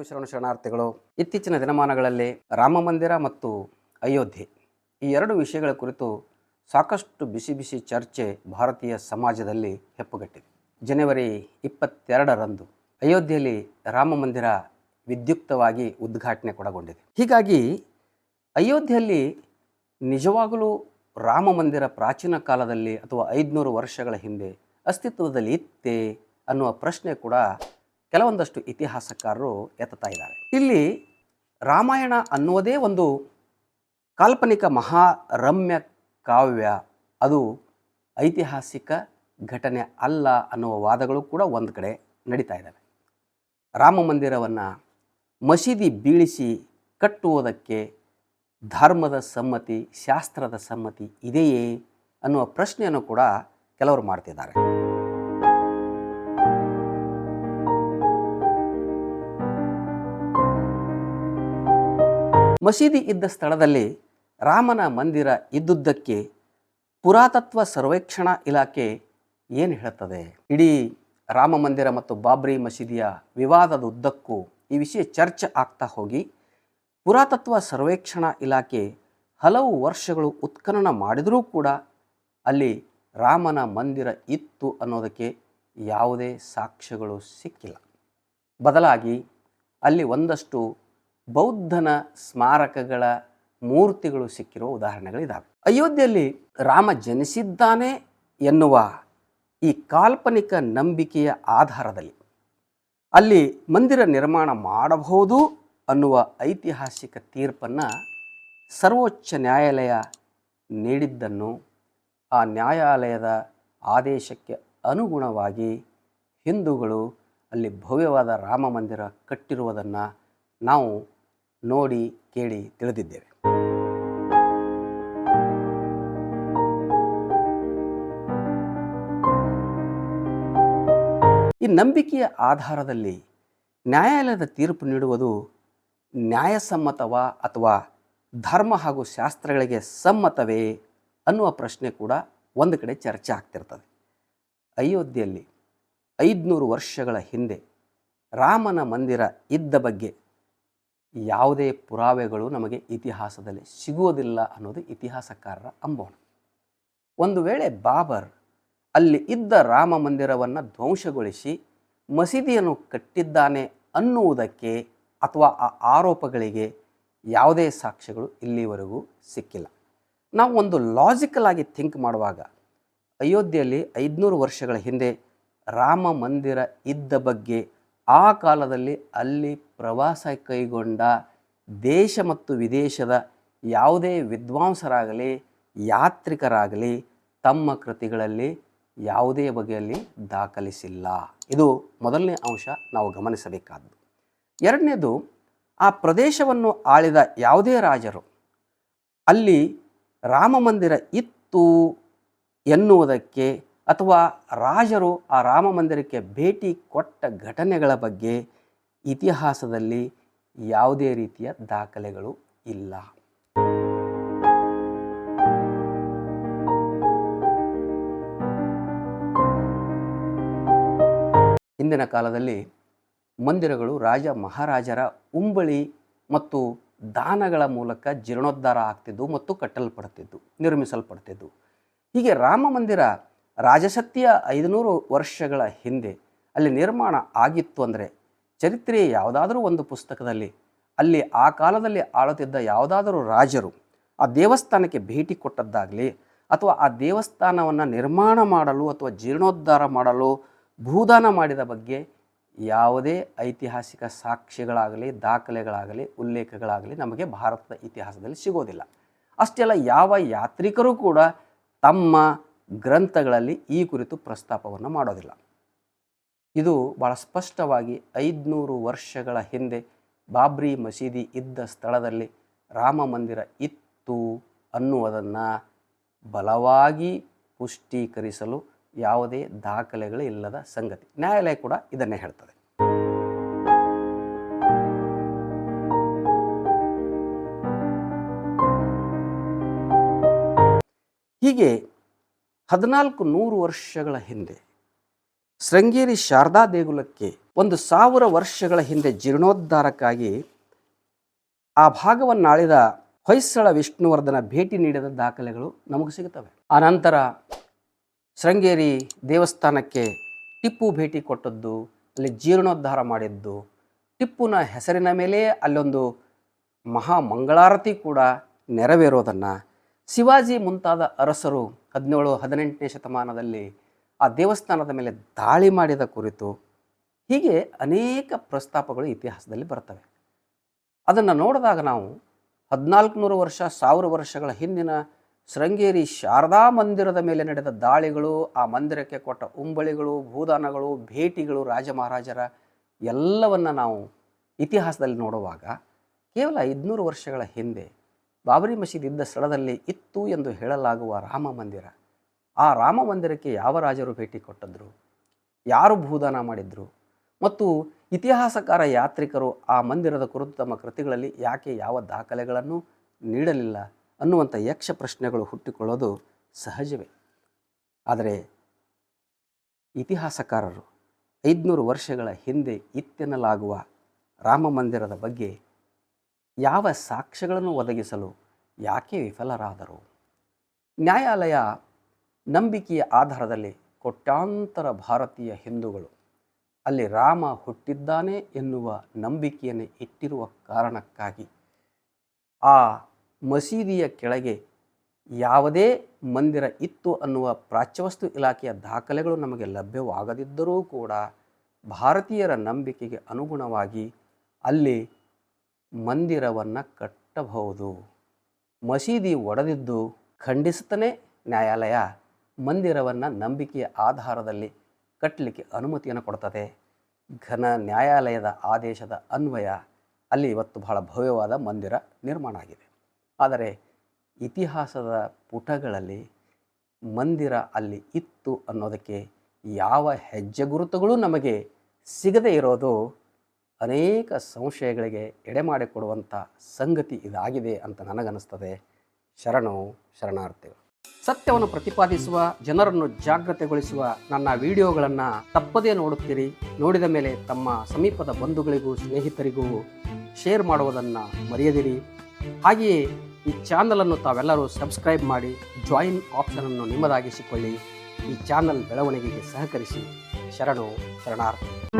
ಎಲ್ಲರಿಗೂ ಶರಣ ಶರಣಾರ್ಥಿಗಳು. ಇತ್ತೀಚಿನ ದಿನಮಾನಗಳಲ್ಲಿ ರಾಮ ಮಂದಿರ ಮತ್ತು ಅಯೋಧ್ಯೆ. ಈ ಎರಡು ವಿಷಯಗಳ ಕುರಿತು ಸಾಕಷ್ಟು ಬಿಸಿ ಬಿಸಿ ಚರ್ಚೆ ಭಾರತೀಯ ಸಮಾಜದಲ್ಲಿ ಹೆಪ್ಪುಗಟ್ಟಿದೆ. ಜನವರಿ ಇಪ್ಪತ್ತೆರಡರಂದು ಅಯೋಧ್ಯೆಯಲ್ಲಿ ರಾಮ ಮಂದಿರ ವಿದ್ಯುಕ್ತವಾಗಿ ಉದ್ಘಾಟನೆ ಕೊಡಗೊಂಡಿದೆ. ಹೀಗಾಗಿ ಅಯೋಧ್ಯೆಯಲ್ಲಿ ನಿಜವಾಗಲೂ ರಾಮ ಮಂದಿರ ಪ್ರಾಚೀನ ಕಾಲದಲ್ಲಿ ಅಥವಾ ಐದುನೂರು ವರ್ಷಗಳ ಹಿಂದೆ ಅಸ್ತಿತ್ವದಲ್ಲಿ ಇತ್ತೇ ಅನ್ನುವ ಪ್ರಶ್ನೆ ಕೂಡ ಕೆಲವೊಂದಷ್ಟು ಇತಿಹಾಸಕಾರರು ಎತ್ತುತ್ತಾ ಇದ್ದಾರೆ. ಇಲ್ಲಿ ರಾಮಾಯಣ ಅನ್ನೋದೇ ಒಂದು ಕಾಲ್ಪನಿಕ ಮಹಾರಮ್ಯ ಕಾವ್ಯ. ಅದು ಐತಿಹಾಸಿಕ ಘಟನೆ ಅಲ್ಲ ಅನ್ನುವ ವಾದಗಳು ಕೂಡ ಒಂದು ಕಡೆ ನಡೀತಾ ಇದ್ದಾವೆ. ರಾಮ ಮಂದಿರವನ್ನು ಮಸೀದಿ ಬೀಳಿಸಿ ಕಟ್ಟುವುದಕ್ಕೆ ಧರ್ಮದ ಸಮ್ಮತಿ, ಶಾಸ್ತ್ರದ ಸಮ್ಮತಿ ಇದೆಯೇ ಅನ್ನುವ ಪ್ರಶ್ನೆಯನ್ನು ಕೂಡ ಕೆಲವರು ಮಾಡ್ತಿದ್ದಾರೆ. ಮಸೀದಿ ಇದ್ದ ಸ್ಥಳದಲ್ಲಿ ರಾಮನ ಮಂದಿರ ಇದ್ದುದಕ್ಕೆ ಪುರಾತತ್ವ ಸರ್ವೇಕ್ಷಣಾ ಇಲಾಖೆ ಏನು ಹೇಳುತ್ತದೆ ಇಡೀ ರಾಮ ಮಂದಿರ ಮತ್ತು ಬಾಬ್ರಿ ಮಸೀದಿಯ ವಿವಾದದ ಉದ್ದಕ್ಕೂ ಈ ವಿಷಯ ಚರ್ಚೆ ಆಗ್ತಾ ಹೋಗಿ ಪುರಾತತ್ವ ಸರ್ವೇಕ್ಷಣಾ ಇಲಾಖೆ ಹಲವು ವರ್ಷಗಳು ಉತ್ಖನನ ಮಾಡಿದರೂ ಕೂಡ ಅಲ್ಲಿ ರಾಮನ ಮಂದಿರ ಇತ್ತು ಅನ್ನೋದಕ್ಕೆ ಯಾವುದೇ ಸಾಕ್ಷ್ಯಗಳು ಸಿಕ್ಕಿಲ್ಲ. ಬದಲಾಗಿ ಅಲ್ಲಿ ಒಂದಷ್ಟು ಬೌದ್ಧನ ಸ್ಮಾರಕಗಳ ಮೂರ್ತಿಗಳು ಸಿಕ್ಕಿರೋ ಉದಾಹರಣೆಗಳಿದ್ದಾವೆ ಅಯೋಧ್ಯೆಯಲ್ಲಿ ರಾಮ ಜನಿಸಿದ್ದಾನೆ ಎನ್ನುವ ಈ ಕಾಲ್ಪನಿಕ ನಂಬಿಕೆಯ ಆಧಾರದಲ್ಲಿ ಅಲ್ಲಿ ಮಂದಿರ ನಿರ್ಮಾಣ ಮಾಡಬಹುದು ಅನ್ನುವ ಐತಿಹಾಸಿಕ ತೀರ್ಪನ್ನು ಸರ್ವೋಚ್ಚ ನ್ಯಾಯಾಲಯ ನೀಡಿದ್ದನ್ನು ಆ ನ್ಯಾಯಾಲಯದ ಆದೇಶಕ್ಕೆ ಅನುಗುಣವಾಗಿ ಹಿಂದೂಗಳು ಅಲ್ಲಿ ಭವ್ಯವಾದ ರಾಮ ಮಂದಿರ ಕಟ್ಟಿರುವುದನ್ನು ನಾವು ನೋಡಿ, ಕೇಳಿ ತಿಳಿದಿದ್ದೇವೆ. ಈ ನಂಬಿಕೆಯ ಆಧಾರದಲ್ಲಿ ನ್ಯಾಯಾಲಯದ ತೀರ್ಪು ನೀಡುವುದು ನ್ಯಾಯಸಮ್ಮತವಾ ಅಥವಾ ಧರ್ಮ ಹಾಗೂ ಶಾಸ್ತ್ರಗಳಿಗೆ ಸಮ್ಮತವೇ ಅನ್ನುವ ಪ್ರಶ್ನೆ ಕೂಡ ಒಂದು ಕಡೆ ಚರ್ಚೆ ಆಗ್ತಿರ್ತದೆ. ಅಯೋಧ್ಯೆಯಲ್ಲಿ ಐದುನೂರು ವರ್ಷಗಳ ಹಿಂದೆ ರಾಮನ ಮಂದಿರ ಇದ್ದ ಬಗ್ಗೆ ಯಾವುದೇ ಪುರಾವೆಗಳು ನಮಗೆ ಇತಿಹಾಸದಲ್ಲಿ ಸಿಗುವುದಿಲ್ಲ ಅನ್ನೋದು ಇತಿಹಾಸಕಾರರ ಅಂಬೋಣ. ಒಂದು ವೇಳೆ ಬಾಬರ್ ಅಲ್ಲಿ ಇದ್ದ ರಾಮ ಮಂದಿರವನ್ನು ಧ್ವಂಸಗೊಳಿಸಿ ಮಸೀದಿಯನ್ನು ಕಟ್ಟಿದ್ದಾನೆ ಅನ್ನುವುದಕ್ಕೆ ಅಥವಾ ಆ ಆರೋಪಗಳಿಗೆ ಯಾವುದೇ ಸಾಕ್ಷ್ಯಗಳು ಇಲ್ಲಿವರೆಗೂ ಸಿಕ್ಕಿಲ್ಲ. ನಾವು ಒಂದು ಲಾಜಿಕಲ್ ಆಗಿ ಥಿಂಕ್ ಮಾಡುವಾಗ ಅಯೋಧ್ಯೆಯಲ್ಲಿ ಐದುನೂರು ವರ್ಷಗಳ ಹಿಂದೆ ರಾಮ ಮಂದಿರ ಇದ್ದ ಬಗ್ಗೆ ಆ ಕಾಲದಲ್ಲಿ ಅಲ್ಲಿ ಪ್ರವಾಸ ಕೈಗೊಂಡ ದೇಶ ಮತ್ತು ವಿದೇಶದ ಯಾವುದೇ ವಿದ್ವಾಂಸರಾಗಲಿ, ಯಾತ್ರಿಕರಾಗಲಿ ತಮ್ಮ ಕೃತಿಗಳಲ್ಲಿ ಯಾವುದೇ ಬಗೆಯಲ್ಲಿ ದಾಖಲಿಸಿಲ್ಲ. ಇದು ಮೊದಲನೇ ಅಂಶ ನಾವು ಗಮನಿಸಬೇಕಾದ್ದು. ಎರಡನೇದು, ಆ ಪ್ರದೇಶವನ್ನು ಆಳಿದ ಯಾವುದೇ ರಾಜರು, ಅಲ್ಲಿ ರಾಮ ಮಂದಿರ ಇತ್ತು ಎನ್ನುವುದಕ್ಕೆ ಅಥವಾ ರಾಜರು ಆ ರಾಮ ಮಂದಿರಕ್ಕೆ ಭೇಟಿ ಕೊಟ್ಟ ಘಟನೆಗಳ ಬಗ್ಗೆ ಇತಿಹಾಸದಲ್ಲಿ ಯಾವುದೇ ರೀತಿಯ ದಾಖಲೆಗಳು ಇಲ್ಲ. ಹಿಂದಿನ ಕಾಲದಲ್ಲಿ ಮಂದಿರಗಳು ರಾಜ ಮಹಾರಾಜರ ಉಂಬಳಿ ಮತ್ತು ದಾನಗಳ ಮೂಲಕ ಜೀರ್ಣೋದ್ಧಾರ ಆಗ್ತಿದ್ದು ಮತ್ತು ಕಟ್ಟಲ್ಪಡ್ತಿದ್ದು, ನಿರ್ಮಿಸಲ್ಪಡ್ತಿದ್ದು. ಹೀಗೆ ರಾಮ ಮಂದಿರ ರಾಜಶಕ್ತಿಯ ಐದುನೂರು ವರ್ಷಗಳ ಹಿಂದೆ ಅಲ್ಲಿ ನಿರ್ಮಾಣ ಆಗಿತ್ತು ಅಂದರೆ ಚರಿತ್ರೆಯ ಯಾವುದಾದರೂ ಒಂದು ಪುಸ್ತಕದಲ್ಲಿ, ಅಲ್ಲಿ ಆ ಕಾಲದಲ್ಲಿ ಆಳುತ್ತಿದ್ದ ಯಾವುದಾದರೂ ರಾಜರು ಆ ದೇವಸ್ಥಾನಕ್ಕೆ ಭೇಟಿ ಕೊಟ್ಟದ್ದಾಗಲಿ ಅಥವಾ ಆ ದೇವಸ್ಥಾನವನ್ನು ನಿರ್ಮಾಣ ಮಾಡಲು ಅಥವಾ ಜೀರ್ಣೋದ್ಧಾರ ಮಾಡಲು ಭೂದಾನ ಮಾಡಿದ ಬಗ್ಗೆ ಯಾವುದೇ ಐತಿಹಾಸಿಕ ಸಾಕ್ಷ್ಯಗಳಾಗಲಿ, ದಾಖಲೆಗಳಾಗಲಿ, ಉಲ್ಲೇಖಗಳಾಗಲಿ ನಮಗೆ ಭಾರತದ ಇತಿಹಾಸದಲ್ಲಿ ಸಿಗೋದಿಲ್ಲ. ಅಷ್ಟೆಲ್ಲ ಯಾವ ಯಾತ್ರಿಕರು ಕೂಡ ತಮ್ಮ ಗ್ರಂಥಗಳಲ್ಲಿ ಈ ಕುರಿತು ಪ್ರಸ್ತಾಪವನ್ನು ಮಾಡೋದಿಲ್ಲ. ಇದು ಭಾಳ ಸ್ಪಷ್ಟವಾಗಿ ಐದುನೂರು ವರ್ಷಗಳ ಹಿಂದೆ ಬಾಬ್ರಿ ಮಸೀದಿ ಇದ್ದ ಸ್ಥಳದಲ್ಲಿ ರಾಮ ಮಂದಿರ ಇತ್ತು ಅನ್ನುವುದನ್ನು ಬಲವಾಗಿ ಪುಷ್ಟೀಕರಿಸಲು ಯಾವುದೇ ದಾಖಲೆಗಳು ಇಲ್ಲದ ಸಂಗತಿ. ನ್ಯಾಯಾಲಯ ಕೂಡ ಇದನ್ನೇ ಹೇಳ್ತದೆ. ಹೀಗೆ ಹದಿನಾಲ್ಕು ನೂರು ವರ್ಷಗಳ ಹಿಂದೆ ಶೃಂಗೇರಿ ಶಾರದಾ ದೇಗುಲಕ್ಕೆ ಒಂದು ಸಾವಿರ ವರ್ಷಗಳ ಹಿಂದೆ ಜೀರ್ಣೋದ್ಧಾರಕ್ಕಾಗಿ ಆ ಭಾಗವನ್ನಾಳಿದ ಹೊಯ್ಸಳ ವಿಷ್ಣುವರ್ಧನ ಭೇಟಿ ನೀಡಿದ ದಾಖಲೆಗಳು ನಮಗೆ ಸಿಗುತ್ತವೆ. ಆನಂತರ ಶೃಂಗೇರಿ ದೇವಸ್ಥಾನಕ್ಕೆ ಟಿಪ್ಪು ಭೇಟಿ ಕೊಟ್ಟದ್ದು, ಅಲ್ಲಿ ಜೀರ್ಣೋದ್ಧಾರ ಮಾಡಿದ್ದು, ಟಿಪ್ಪುನ ಹೆಸರಿನ ಮೇಲೆ ಅಲ್ಲೊಂದು ಮಹಾ ಮಂಗಳಾರತಿ ಕೂಡ ನೆರವೇರೋದನ್ನು ಶಿವಾಜಿ ಮುಂತಾದ ಅರಸರು ಹದಿನೇಳು, ಹದಿನೆಂಟನೇ ಶತಮಾನದಲ್ಲಿ ಆ ದೇವಸ್ಥಾನದ ಮೇಲೆ ದಾಳಿ ಮಾಡಿದ ಕುರಿತು ಹೀಗೆ ಅನೇಕ ಪ್ರಸ್ತಾಪಗಳು ಇತಿಹಾಸದಲ್ಲಿ ಬರ್ತವೆ. ಅದನ್ನು ನೋಡಿದಾಗ ನಾವು ಹದಿನಾಲ್ಕುನೂರು ವರ್ಷ, ಸಾವಿರ ವರ್ಷಗಳ ಹಿಂದಿನ ಶೃಂಗೇರಿ ಶಾರದಾ ಮಂದಿರದ ಮೇಲೆ ನಡೆದ ದಾಳಿಗಳು, ಆ ಮಂದಿರಕ್ಕೆ ಕೊಟ್ಟ ಉಂಬಳಿಗಳು, ಭೂದಾನಗಳು, ಭೇಟಿಗಳು ರಾಜ ಮಹಾರಾಜರ ಎಲ್ಲವನ್ನು ನಾವು ಇತಿಹಾಸದಲ್ಲಿ ನೋಡುವಾಗ ಕೇವಲ ಐದುನೂರು ವರ್ಷಗಳ ಹಿಂದೆ ಬಾಬರಿ ಮಸೀದಿ ಇದ್ದ ಸ್ಥಳದಲ್ಲಿ ಇತ್ತು ಎಂದು ಹೇಳಲಾಗುವ ರಾಮ ಮಂದಿರ. ಆ ರಾಮ ಮಂದಿರಕ್ಕೆ ಯಾವ ರಾಜರು ಭೇಟಿ ಕೊಟ್ಟದ್ರು? ಯಾರು ಭೂದಾನ ಮಾಡಿದ್ರು? ಮತ್ತು ಇತಿಹಾಸಕಾರ ಯಾತ್ರಿಕರು ಆ ಮಂದಿರದ ಕುರಿತು ತಮ್ಮ ಕೃತಿಗಳಲ್ಲಿ ಯಾಕೆ ಯಾವ ದಾಖಲೆಗಳನ್ನು ನೀಡಲಿಲ್ಲ ಅನ್ನುವಂಥ ಯಕ್ಷ ಪ್ರಶ್ನೆಗಳು ಹುಟ್ಟಿಕೊಳ್ಳೋದು ಸಹಜವೇ. ಆದರೆ ಇತಿಹಾಸಕಾರರು ಐದುನೂರು ವರ್ಷಗಳ ಹಿಂದೆ ಇತ್ತೆನ್ನಲಾಗುವ ರಾಮ ಮಂದಿರದ ಬಗ್ಗೆ ಯಾವ ಸಾಕ್ಷ್ಯಗಳನ್ನು ಒದಗಿಸಲು ಯಾಕೆ ವಿಫಲರಾದರು? ನ್ಯಾಯಾಲಯ ನಂಬಿಕೆಯ ಆಧಾರದಲ್ಲಿ ಕೋಟ್ಯಾಂತರ ಭಾರತೀಯ ಹಿಂದೂಗಳು ಅಲ್ಲಿ ರಾಮ ಹುಟ್ಟಿದ್ದಾನೆ ಎನ್ನುವ ನಂಬಿಕೆಯನ್ನು ಇಟ್ಟಿರುವ ಕಾರಣಕ್ಕಾಗಿ ಆ ಮಸೀದಿಯ ಕೆಳಗೆ ಯಾವುದೇ ಮಂದಿರ ಇತ್ತು ಅನ್ನುವ ಪ್ರಾಚ್ಯವಸ್ತು ಇಲಾಖೆಯ ದಾಖಲೆಗಳು ನಮಗೆ ಲಭ್ಯವಾಗದಿದ್ದರೂ ಕೂಡ ಭಾರತೀಯರ ನಂಬಿಕೆಗೆ ಅನುಗುಣವಾಗಿ ಅಲ್ಲಿ ಮಂದಿರವನ್ನು ಕಟ್ಟಬಹುದು. ಮಸೀದಿ ಒಡೆದಿದ್ದು ಖಂಡಿಸುತ್ತಲೇ ನ್ಯಾಯಾಲಯ ಮಂದಿರವನ್ನು ನಂಬಿಕೆಯ ಆಧಾರದಲ್ಲಿ ಕಟ್ಟಲಿಕ್ಕೆ ಅನುಮತಿಯನ್ನು ಕೊಡ್ತದೆ. ಘನ ನ್ಯಾಯಾಲಯದ ಆದೇಶದ ಅನ್ವಯ ಅಲ್ಲಿ ಇವತ್ತು ಬಹಳ ಭವ್ಯವಾದ ಮಂದಿರ ನಿರ್ಮಾಣ ಆಗಿದೆ. ಆದರೆ ಇತಿಹಾಸದ ಪುಟಗಳಲ್ಲಿ ಮಂದಿರ ಅಲ್ಲಿ ಇತ್ತು ಅನ್ನೋದಕ್ಕೆ ಯಾವ ಹೆಜ್ಜೆ ಗುರುತುಗಳು ನಮಗೆ ಸಿಗದೇ ಇರೋದು ಅನೇಕ ಸಂಶಯಗಳಿಗೆ ಎಡೆ ಮಾಡಿಕೊಡುವಂಥ ಸಂಗತಿ ಇದಾಗಿದೆ ಅಂತ ನನಗನ್ನಿಸ್ತದೆ. ಶರಣು ಶರಣಾರ್ಥಿಗಳು. ಸತ್ಯವನ್ನು ಪ್ರತಿಪಾದಿಸುವ, ಜನರನ್ನು ಜಾಗೃತೆಗೊಳಿಸುವ ನನ್ನ ವಿಡಿಯೋಗಳನ್ನು ತಪ್ಪದೇ ನೋಡುತ್ತೀರಿ. ನೋಡಿದ ಮೇಲೆ ತಮ್ಮ ಸಮೀಪದ ಬಂಧುಗಳಿಗೂ, ಸ್ನೇಹಿತರಿಗೂ ಶೇರ್ ಮಾಡುವುದನ್ನು ಮರೆಯದಿರಿ. ಹಾಗೆಯೇ ಈ ಚಾನಲನ್ನು ತಾವೆಲ್ಲರೂ ಸಬ್ಸ್ಕ್ರೈಬ್ ಮಾಡಿ, ಜಾಯಿನ್ ಆಪ್ಷನನ್ನು ನಿಮ್ಮದಾಗಿಸಿಕೊಳ್ಳಿ. ಈ ಚಾನಲ್ ಬೆಳವಣಿಗೆಗೆ ಸಹಕರಿಸಿ. ಶರಣು ಶರಣಾರ್ಥಿ